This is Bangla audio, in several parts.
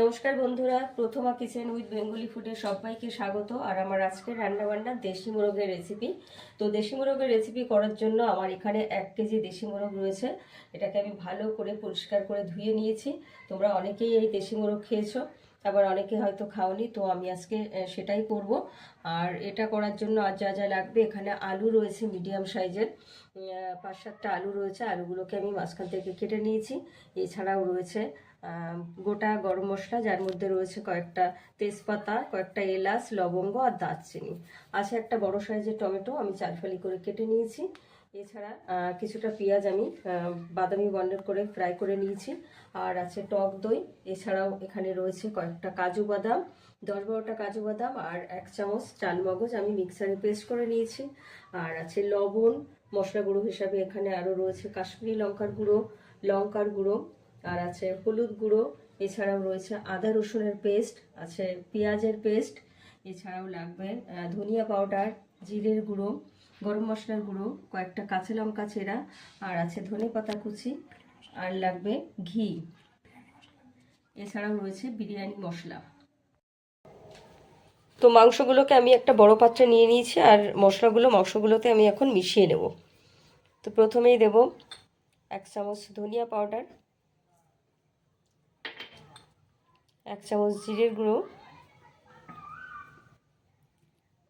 নমস্কার বন্ধুরা, প্রথমা কিচেন উইথ বেঙ্গলি ফুডে সবাইকে স্বাগত। আর আমার আজকের রান্নাবান্না দেশি মোরগের রেসিপি তো দেশি মোরগের রেসিপি করার জন্য আমার এখানে এক কেজি দেশি মোরগ রয়েছে। এটাকে আমি ভালো করে পরিষ্কার করে ধুয়ে নিয়েছি। তোমরা অনেকেই এই দেশি মোরগ খেয়েছো, আবার অনেকে হয়তো খাওনি, তো আমি আজকে সেটাই করব। আর এটা করার জন্য আর যা যা লাগবে, এখানে আলু রয়েছে মিডিয়াম সাইজের পাঁচ সাতটা আলু রয়েছে, আলুগুলোকে আমি মাঝখান থেকে কেটে নিয়েছি। এছাড়াও রয়েছে গোটা গরম মশলা, যার মধ্যে রয়েছে কয়েকটা তেজপাতা, কয়েকটা এলাচ, লবঙ্গ আর দারচিনি। আছে একটা বড় সাইজের টমেটো, আমি চারফালি করে কেটে নিয়েছি। এছাড়া কিছুটা পেঁয়াজ আমি বাদামি বন্ডের করে ফ্রাই করে নিয়েছি। আর আছে টক দই, এছাড়াও এখানে রয়েছে কয়েকটা কাজু বাদাম, দশ বারোটা কাজু বাদাম আর এক চামচ চাল মগজ আমি মিক্সারে পেস্ট করে নিয়েছি। আর আছে লবণ, মশলা গুঁড়ো হিসাবে এখানে আরও রয়েছে কাশ্মীরি লঙ্কার গুঁড়ো লঙ্কার গুঁড়ো আর আছে হলুদ গুঁড়ো, এছাড়াও রয়েছে আদা রসুনের পেস্ট, আছে পেঁয়াজের পেস্ট, এছাড়াও লাগবে ধনিয়া পাউডার, জিরের গুঁড়ো, গরম মশলার গুঁড়ো, কয়েকটা কাঁচা লঙ্কা চেরা, আর আছে ধনে পাতা কুচি, আর লাগবে ঘি। এছাড়াও রয়েছে বিরিয়ানি মশলা। তো মাংসগুলোকে আমি একটা বড় পাত্রে নিয়ে নিয়েছি, আর মশলাগুলো, মাংসগুলোতে আমি এখন মিশিয়ে নেব। তো প্রথমেই দেব এক চামচ ধনিয়া পাউডার এক চামচ জিরের গুঁড়ো,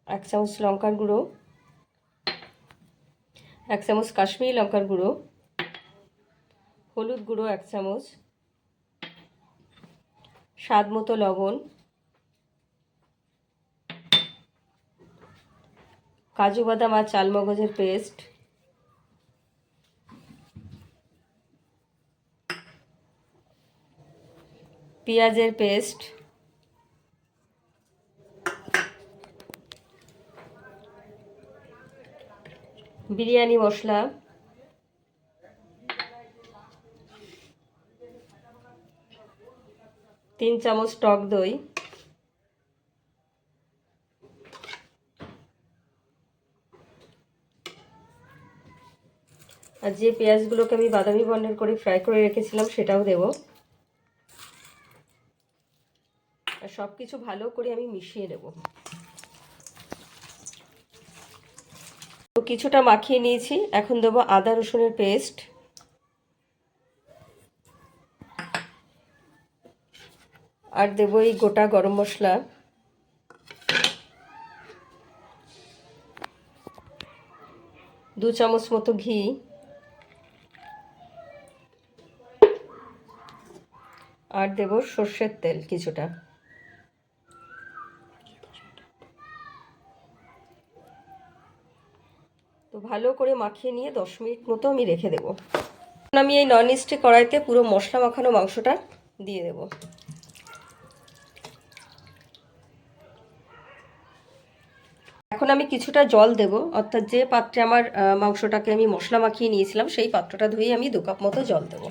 এক চামচ লঙ্কার গুঁড়ো, এক চামচ কাশ্মীরি লঙ্কার গুঁড়ো, হলুদ গুঁড়ো এক চামচ, স্বাদ মতো লবণ, কাজু বাদাম আর চালমগজের পেস্ট পেঁয়াজের পেস্ট। বিরিয়ানি মশলা। তিন চামচ টক দই। আর যে পেঁয়াজগুলোকে আমি বাদামি বন্ডের করে ফ্রাই করে রেখেছিলাম সেটাও দেব। আর সব কিছু ভালো করে আমি মিশিয়ে নেব। তো কিছুটা মাখিয়ে নিয়েছি। এখন দেবো আদা রসুনের পেস্ট। আর দেবো এই গোটা গরম মশলা। দু চামচ মতো ঘি। আর দেব সর্ষের তেল কিছুটা। তো ভালো করে মাখিয়ে নিয়ে দশ মিনিট মতো আমি রেখে দেবো। আমি এই নন স্টিক কড়াইতে পুরো মশলা মাখানো মাংসটা দিয়ে দেবো। এখন আমি কিছুটা জল দেব, অর্থাৎ যে পাত্রে আমার মাংসটাকে আমি মশলা মাখিয়ে নিয়েছিলাম, সেই পাত্রটা ধুয়ে আমি দু কাপ মতো জল দেব।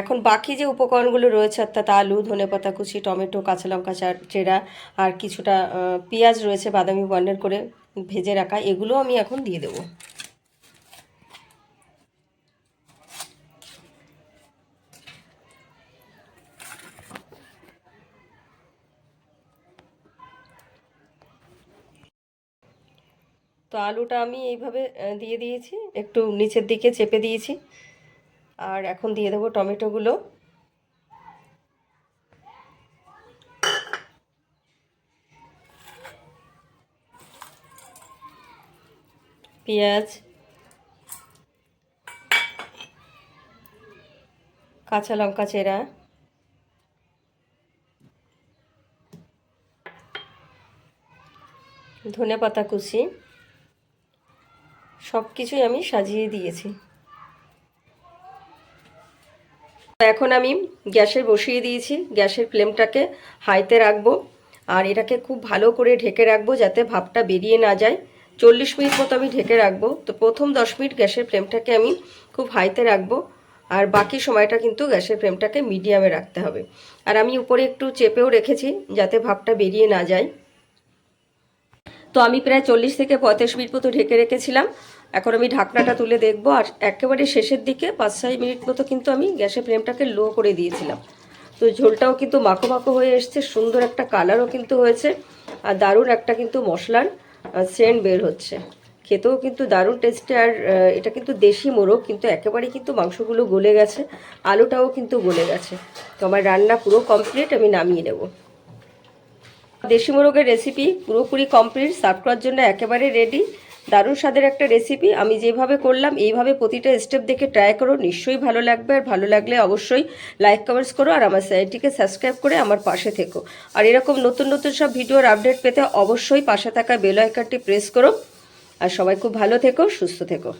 এখন বাকি যে উপকরণগুলো রয়েছে, অর্থাৎ আলু ধনেপাতা কুচি, টমেটো, কাঁচা লঙ্কা চেরা আর কিছুটা পেঁয়াজ রয়েছে, বাদামি বর্ণের করে ভেজে রাখা, এগুলো আমি এখন দিয়ে দেবো। তো আলুটা আমি এইভাবে দিয়ে দিয়েছি, একটু নিচের দিকে চেপে দিয়েছি। আর এখন দিয়ে দেবো টমেটোগুলো। পেঁয়াজ, কাঁচা লঙ্কা চেরা ধনে পাতা কুচি সব কিছুই আমি সাজিয়ে দিয়েছি। এখন আমি গ্যাসে বসিয়ে দিয়েছি। গ্যাসের ফ্লেমটাকে হাইতে রাখব আর এটাকে খুব ভালো করে ঢেকে রাখব যাতে ভাপটা বেরিয়ে না যায়। চল্লিশ মিনিট মতো আমি ঢেকে রাখব। তো প্রথম দশ মিনিট গ্যাসের ফ্লেমটাকে আমি খুব হাইতে রাখব আর বাকি সময়টা কিন্তু গ্যাসের ফ্লেমটাকে মিডিয়ামে রাখতে হবে। আর আমি উপরে একটু চেপেও রেখেছি যাতে ভাপটা বেরিয়ে না যায়। তো আমি প্রায় চল্লিশ থেকে পঁয়ত্রিশ মিনিট মতো ঢেকে রেখেছিলাম। এখন আমি ঢাকনাটা তুলে দেখব, আর একেবারে শেষের দিকে পাঁচ ছয় মিনিট মতো কিন্তু আমি গ্যাসের ফ্লেমটাকে লো করে দিয়েছিলাম। তো ঝোলটাও কিন্তু মাখো মাখো হয়ে এসছে, সুন্দর একটা কালারও কিন্তু হয়েছে, আর দারুণ একটা কিন্তু মশলার সেন্ট বের হচ্ছে। খেতেও কিন্তু দারুণ টেস্টে আর এটা কিন্তু দেশি মোরগ, কিন্তু একেবারেই কিন্তু মাংসগুলো গলে গেছে, আলুটাও কিন্তু গলে গেছে। তো আমার রান্না পুরো কমপ্লিট আমি নামিয়ে নেব। দেশি মোরগের রেসিপি পুরোপুরি কমপ্লিট সার্ভ করার জন্য একেবারে রেডি দারুণ স্বাদের একটা রেসিপি আমি যেভাবে করলাম, এইভাবে প্রতিটা স্টেপ দেখে ট্রাই করো। নিশ্চয়ই ভালো লাগবে। আর ভালো লাগলে অবশ্যই লাইক কমেন্টস করো। আর আমার চ্যানেলটিকে সাবস্ক্রাইব করে আমার পাশে থেকো। আর এরকম নতুন নতুন সব ভিডিওর আপডেট পেতে অবশ্যই পাশে থাকা বেল আইকনটি প্রেস করো। আর সবাই খুব ভালো থেকো, সুস্থ থেকো।